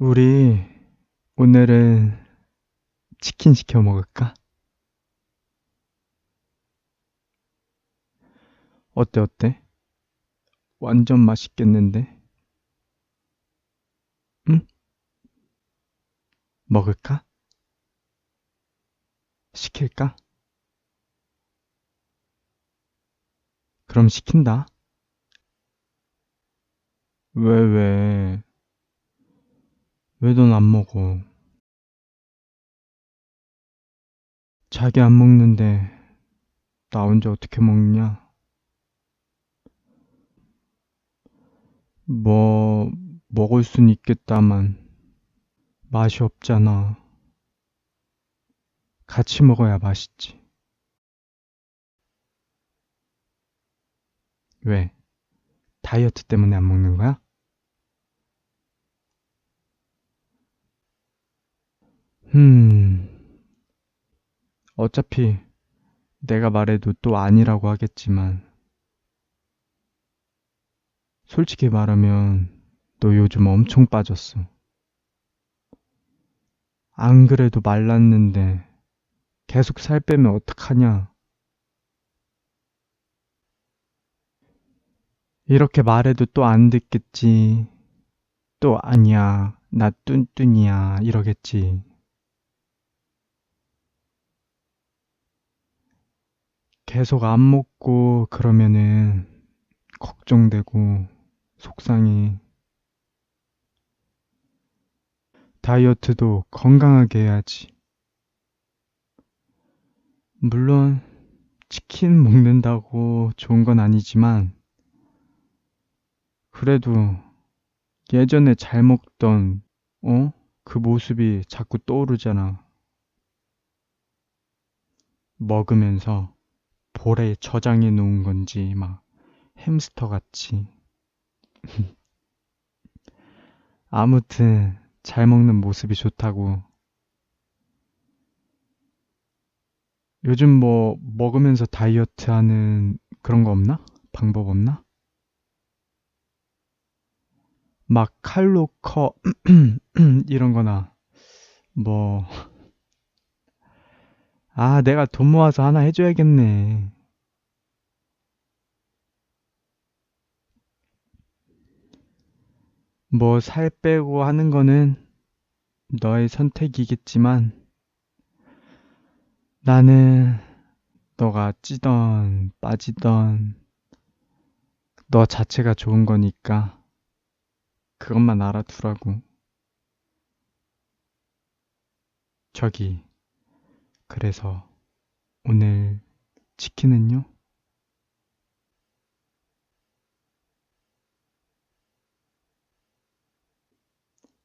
우리 오늘은 치킨 시켜 먹을까? 어때, 어때? 완전 맛있겠는데? 응? 먹을까? 시킬까? 그럼 시킨다. 왜, 왜? 왜 넌 안 먹어? 자기 안 먹는데 나 혼자 어떻게 먹냐? 뭐 먹을 순 있겠다만 맛이 없잖아. 같이 먹어야 맛있지. 왜? 다이어트 때문에 안 먹는 거야? 음, 어차피 내가 말해도 또 아니라고 하겠지만, 솔직히 말하면 너 요즘 엄청 빠졌어. 안 그래도 말랐는데 계속 살 빼면 어떡하냐? 이렇게 말해도 또 안 듣겠지. 또 아니야. 나 뚠뚠이야. 이러겠지. 계속 안 먹고 그러면은 걱정되고 속상해. 다이어트도 건강하게 해야지. 물론 치킨 먹는다고 좋은 건 아니지만 그래도 예전에 잘 먹던 어? 그 모습이 자꾸 떠오르잖아. 먹으면서 볼에 저장해 놓은 건지 막 햄스터 같이. 아무튼 잘 먹는 모습이 좋다고. 요즘 뭐 먹으면서 다이어트 하는 그런 거 없나? 방법 없나? 막 칼로 커 이런 거나 뭐 아, 내가 돈 모아서 하나 해줘야겠네. 뭐 살 빼고 하는 거는 너의 선택이겠지만 나는 너가 찌던 빠지던 너 자체가 좋은 거니까 그것만 알아두라고. 저기, 그래서 오늘 치킨은요?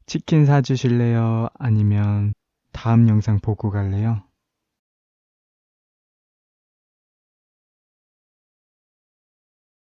치킨 사주실래요? 아니면 다음 영상 보고 갈래요?